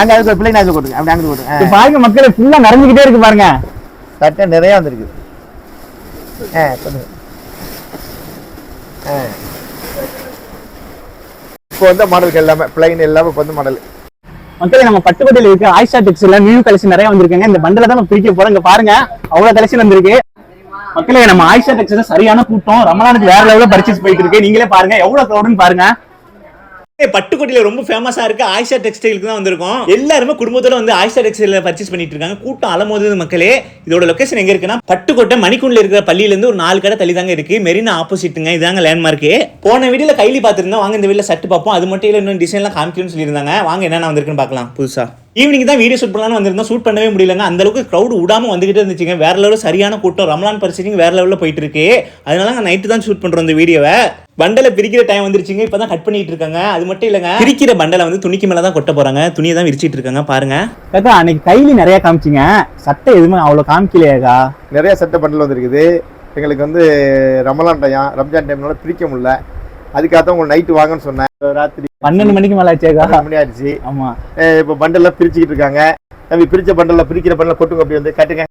அங்க அங்க பிள்ளை நான் கொடுங்க அப்படி அங்க கொடுங்க இப்ப பாருங்க மக்களே ஃபுல்லா நிறைஞ்சுக்கிட்டே இருக்கு பாருங்க. சட்டை நிறைய வந்திருக்கு. ஆ சொல்லுங்க. ஆ. இப்போ வந்த மாடலுக்கு எல்லாமே பிளைன் எல்லாமே இப்போ வந்து மாடல் மக்களே நம்ம பட்டுக்கோட்டையில இருக்க ஆயிஷா டெக்ஸ்ல நியூ கலெக்ஷன் நிறைய வந்திருக்காங்க. இந்த பண்டல தான் பிரிக்க போறோம். இங்க பாருங்க அவ்வளவு கலெக்ஷன் வந்திருக்கு. மக்களே நம்ம ஆயிஷா டெக்ஸ்ல சரியான கூட்டம். ரமலானுக்கு வேற லெவலில் பர்ச்சேஸ் போயிட்டு இருக்கு. நீங்களே பாருங்க எவ்வளவு க்ரௌடுன்னு பாருங்க. பட்டுக்கோட்டையில் ரொம்ப ஃபேமஸாக இருக்கு ஆயிஷா டெக்ஸ்டைலுக்கு தான் வந்திருக்கோம். எல்லாருமே குடும்பத்தோட வந்து ஆயிஷா டெக்ஸ்டைலில் பர்ச்சேஸ் பண்ணிட்டு இருக்காங்க. கூட்டம் அலமோது மக்களே. இதோட லொகேஷன் எங்கே இருக்குன்னா பட்டுக்கோட்டை மணிக்குண்டில் இருக்கிற பள்ளியிலேருந்து ஒரு நாலு கடை தள்ளி தாங்க இருக்கு. மெரினா ஆப்போசிட்டுங்க இதாங்க லேண்ட்மார்க்கு போன வீடியோவில் கைலி பார்த்துருந்தோம். வாங்க இந்த வீட்டில் சட்டு பார்ப்போம். அது மட்டும் இல்லை இன்னும் டிசைன்லாம் காமிக்கணும்னு சொல்லியிருந்தாங்க. வாங்க என்னென்ன வந்திருக்குன்னு பார்க்கலாம். புதுசாக ஈவினிங் தான் வீடியோ ஷூட் பண்ணலாம்னு வந்திருந்தோம். ஷூட் பண்ணவே முடியலங்க. அந்த அளவுக்கு க்ரௌட் விடாம வந்துகிட்டே இருந்துச்சுங்க. வேற லெவலில் சரியான கூட்டம். ரமலான் பரிசீலிங் வேற லெவலில் போயிட்டு இருக்கு அதனால நாங்கள் நைட்டு தான் ஷூட் பண்றோம் இந்த வீடியோவை பண்டலை பிரிக்கிற டைம் வந்துருச்சுங்க. இப்போ தான் கட் பண்ணிட்டு இருக்காங்க. அது மட்டும் இல்லைங்க. பிரிக்கிற பண்டலை வந்து துணிக்கு மேலே தான் கொட்ட போறாங்க. துணியை தான் விரிச்சிட்டு இருக்காங்க. பாருங்க. அக்கா அன்னைக்கு கைலி நிறைய காமிச்சிங்க. சட்டை எதுவுமே அவ்வளவு காமிக்கலையாக்கா? நிறைய சட்டை பண்டல் வந்திருக்குது. எங்களுக்கு வந்து ரமலான் டைம் ரம்ஜான் டைம்னால பிரிக்க முடியல. அதுக்காக தான் உங்களுக்கு நைட்டு வாங்கன்னு சொன்னேன். ராத்திரி பன்னெண்டு மணிக்கு மேல ஆச்சேக்கா மணி ஆயிடுச்சு ஆமா. இப்போ பண்டல்லாம் பிரிச்சுக்கிட்டு இருக்காங்க. தம்பி பிரிச்ச பண்டல்ல பிரிக்கிற பண்டல கொட்டுங்க அப்படி வந்து கட்டுங்க.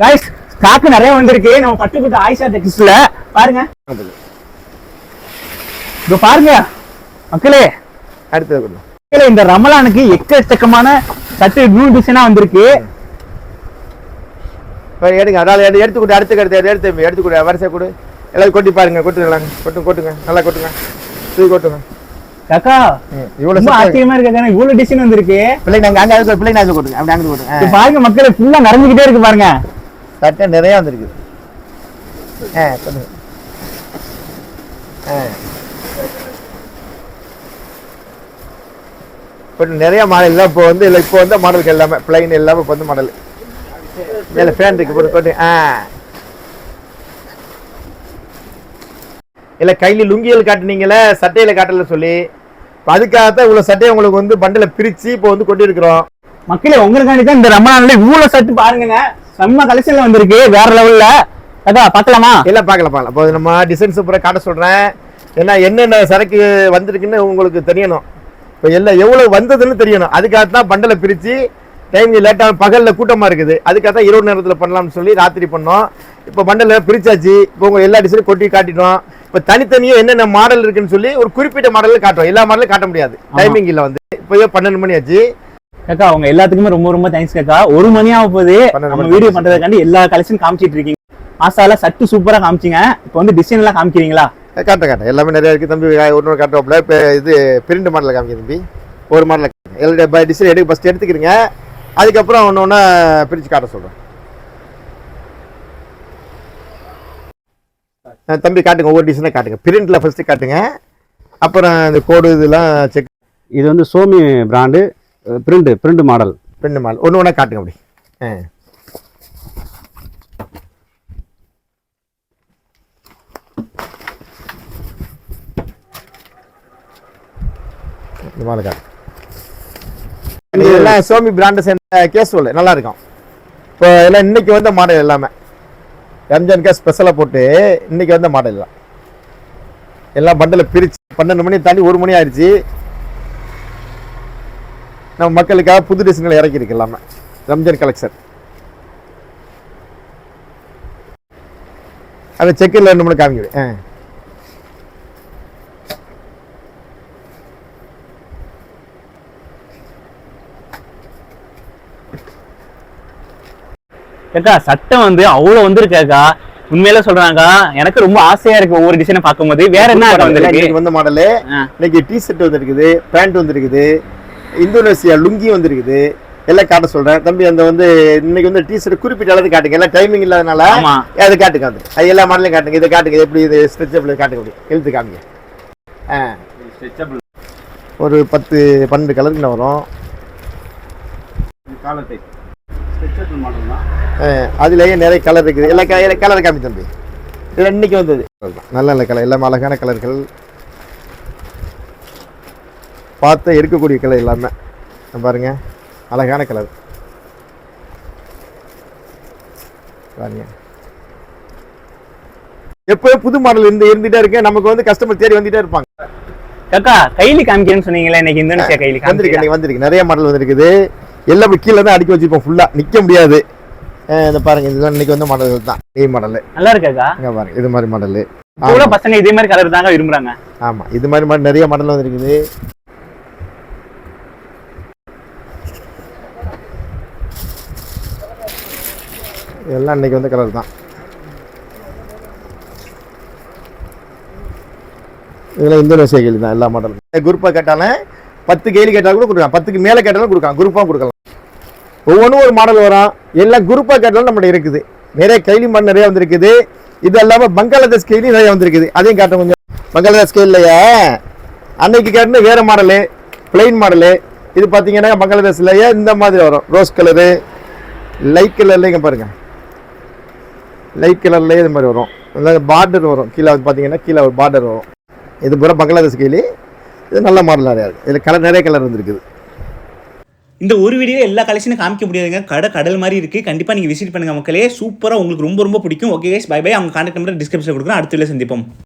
கைஸ் ஸ்டாக் நிறைய வந்திருக்கு. நம்ம பட்டுக்கோட்டை ஆயிஷா டெக்ஸ்ல பாருங்க. இதோ பாருங்க. மக்களே. அடுத்தது மக்களே இந்த ரமலானுக்கு எக்கச்சக்கமான சட்டை நியூ டிசைனா வந்திருக்கு. இப்போ எடுங்க. அதால எடு எடுத்து கொடு. அடுத்து எடுத்து எடுத்து எடுத்து கொடு. வரிசை கொடு. எல்லாரும் கொட்டி பாருங்க. கொட்டுங்க கொட்டுங்க கொட்டுங்க. நல்லா கொட்டுங்க. தூக்கி கொட்டுங்க. அக்கா இவ்வளவு ஆச்சரியமா இருக்கு இவ்வளவு டிசைன் வந்திருக்கு. பிள்ளை நாங்க அங்க பிள்ளை நாங்க கொடுங்க. அப்படி அங்க இது பாருங்க மக்களே ஃபுல்லா இருக்கு பாருங்க. சட்டை நிறைய வந்திருக்கு. ஆ சொல்லுங்க. ஆ. இப்போ நிறைய மாடல் தான் இப்போ வந்து இல்லை இப்போ வந்த மாடலுக்கு எல்லாமே பிளைன் எல்லாமே இப்போ வந்து மாடல் மேலே ஃபேன் இருக்கு போட்டு ஆ. இல்லை கையில் லுங்கியில் காட்டுனீங்களே சட்டையில் காட்டல சொல்லி. இப்போ அதுக்காகத்தான் இவ்வளோ சட்டையை உங்களுக்கு வந்து பண்டில் பிரித்து இப்போ வந்து கொட்டியிருக்கிறோம். மக்களே உங்களுக்காண்டி தான் இந்த ரமலான்ல இவ்வளவு சட்டு பாருங்க செம்ம கலெக்ஷன்ல வந்திருக்கு வேற லெவல்ல அக்கா பார்க்கலாமா? இல்லை பார்க்கலாம் பார்க்கலாம் இப்போ நம்ம டிசைன் சூப்பராக காட்ட சொல்கிறேன் ஏன்னா என்னென்ன சரக்கு வந்திருக்குன்னு உங்களுக்கு தெரியணும். இப்போ எல்லாம் எவ்வளோ வந்ததுன்னு தெரியணும். அதுக்காக தான் பண்டலை பிரித்து டைம் லேட்டாக பகலில் கூட்டமாக இருக்குது. அதுக்காக தான் இரவு நேரத்தில் பண்ணலாம்னு சொல்லி ராத்திரி பண்ணோம். இப்போ பண்டலை பிரிச்சாச்சு. இப்போ உங்கள் எல்லா டிசைனும் கொட்டி காட்டிட்டோம். இப்போ தனித்தனியாக என்னென்ன மாடல் இருக்குன்னு சொல்லி ஒரு குறிப்பிட்ட மாடலில் காட்டுவோம் எல்லா மாடலும் காட்ட முடியாது. டைமிங் இல்லை வந்து. இப்போயே பன்னெண்டு மணி ஆச்சு. அக்கா உங்க எல்லாத்துக்குமே ரொம்ப ரொம்ப தேங்க்ஸ் அக்கா ஒரு மணி ஆக போகுது. பன்னெண்டு நம்ம வீடியோ ஆச்சு. பண்றதுக்காண்டி எல்லா கலெக்ஷன் காமிச்சிட்டு இருக்கீங்க. ஆசால சட்டு சூப்பரா காமிச்சிங்க. இப்போ வந்து டிசைன் எல்லாம் காமிக்கிறீங்களா? காட்ட காட்ட எல்லாமே நிறைய இருக்குது தம்பி. ஒன்று காட்டுவோம்ல இப்போ இது பிரிண்ட் மாடலில் காமிக்க தம்பி. ஒரு மாடலில் எல்லா டிசைன் எடுக்க ஃபஸ்ட் எடுத்துக்கிறீங்க. அதுக்கப்புறம் ஒன்று ஒன்றா பிரித்து காட்ட சொல்கிறேன் தம்பி காட்டுங்க ஒவ்வொரு டிசைனாக காட்டுங்க. பிரிண்டில் ஃபஸ்ட்டு காட்டுங்க. அப்புறம் இந்த கோடு இதெல்லாம் செக் இது வந்து சோமி brand print print model print model ஒன்று ஒன்றா காட்டுங்க அப்படி. ஆ. இந்த மாதிரி காட்டு. இதெல்லாம் சோமி பிராண்டை சேர்ந்த கேஸ் நல்லா இருக்கும். இப்போ எல்லாம் இன்னைக்கு வந்த மாடல் எல்லாமே. ரம்ஜானுக்கா ஸ்பெஷலாக போட்டு இன்னைக்கு வந்த மாடல் எல்லாம். எல்லாம் பண்டில் பிரிச்சு பன்னெண்டு மணி தாண்டி ஒரு மணி ஆயிடுச்சு. நம்ம மக்களுக்காக புது டிசைன்களை இறக்கியிருக்கு எல்லாமே. ரம்ஜான் கலெக்ஷன் அந்த செக்கில் ரெண்டு மணி காமிக்குது ஆ. அக்கா சட்டை வந்து அவ்வளவு வந்திருக்காக்கா. உண்மையில சொல்றாங்கக்கா எனக்கு ரொம்ப ஆசையா இருக்கு ஒவ்வொரு டிசைனை பார்க்கும்போது. வேற என்ன இன்னைக்கு வந்த மாடலு. இன்னைக்கு டி ஷர்ட் வந்திருக்குது பேண்ட் வந்திருக்குது இந்தோனேசியா லுங்கி வந்திருக்குது. எல்லாம் காட்ட சொல்றேன். தம்பி அந்த வந்து இன்னைக்கு வந்து டி ஷர்ட் குறிப்பிட்ட அளவுக்கு காட்டுங்க. எல்லாம் டைமிங் இல்லாதனால அதை காட்டுங்க அது அது எல்லா மாடலையும் காட்டுங்க. இதை காட்டுங்க. எப்படி இது ஸ்ட்ரெச்சபிள் காட்டுங்க. அப்படி இழுத்து காமிங்க. ஆ. ஒரு பத்து பன்னெண்டு கலருக்குள்ள வரும். காலர் அதுலயே நிறைய கலர் இருக்குது. எல்லா கலர் காமி தம்பி. இது இன்னைக்கு வந்தது. நல்ல நல்ல கலர் எல்லாமே அழகான கலர்கள் பார்த்து எடுக்கக்கூடிய கலர் எல்லாமே. பாருங்க. அழகான கலர் பாருங்க. எப்போ புது மாடல் இருந்து இருந்துட்டே இருக்கு. நமக்கு வந்து கஸ்டமர் தேடி வந்துட்டே இருப்பாங்க. காக்கா கைலி காமிக்கிறேன்னு சொன்னீங்களே இன்னைக்கு இந்தோனேசியா கைலி வந்திருக்கு இன்னைக்கு வந்திருக்கு. நிறைய மாடல் வந்திருக்குது. எல்லாம் இப்படி கீழே தான் அடுக்கி வச்சிருப்போம் ஃபுல்லா நிக்க முடியாது. இந்த பாருங்க இதுதான் இன்னைக்கு வந்து மாடல் தான் இதே மாடல் நல்லா இருக்காக்கா இங்க பாருங்க இது மாதிரி மாடல் உள்ள பசங்க இதே மாதிரி கலர் தாங்க விரும்புறாங்க. ஆமா இது மாதிரி மாடல் நிறைய மாடல் வந்திருக்குது இதெல்லாம் இன்னைக்கு வந்து கலர் தான். இதெல்லாம் இந்தோனேசியா கேள்வி தான் எல்லா மாடலும் குரூப்பாக கேட்டாலும் பத்து கேள்வி கேட்டாலும் கூட கொடுக்கலாம். பத்துக்கு மேலே கேட்டாலும் கொடுக்கலாம். குரூப்பாக கொடுக்கலாம். ஒவ்வொன்றும் ஒரு மாடல் வரும். எல்லாம் குரூப்பாக கேட்டாலும் நம்மகிட்ட இருக்குது. நிறைய கைலி மாடல் நிறைய வந்திருக்குது. இது இல்லாமல் பங்களாதேஷ் கைலி நிறைய வந்திருக்குது. அதையும் காட்ட கொஞ்சம். பங்களாதேஷ் கைலிலையே? அன்னைக்கு கேட்டின வேறு மாடலு பிளெயின் மாடலு இது பார்த்தீங்கன்னா பங்களாதேஷ்லயே இந்த மாதிரி வரும்? ரோஸ் கலரு லைட் கலர்ல பாருங்கள் பாருங்க. லைட் கலர்லேயே இது மாதிரி வரும். பார்டர் வரும். கீழே வந்து பார்த்தீங்கன்னா கீழே ஒரு பார்டர் வரும். இது பூரா பங்களாதேஷ் கைலி. இது நல்ல மாடல் நிறையா இருக்குது இதில் கலர் நிறைய கலர் வந்துருக்குது. இந்த ஒரு வீடியோ எல்லா கலெக்ஷனும் காமிக்க முடியாதுங்க. கடை கடல் மாதிரி இருக்குது கண்டிப்பாக நீங்கள் விசிட் பண்ணுங்கள் மக்களே. சூப்பராக உங்களுக்கு ரொம்ப ரொம்ப பிடிக்கும். ஓகே பை பை அவங்க கான்டாக்ட் நம்பர் டிஸ்கிரிப்ஷன் கொடுக்குறேன். அடுத்த வீடியோ சந்திப்போம்.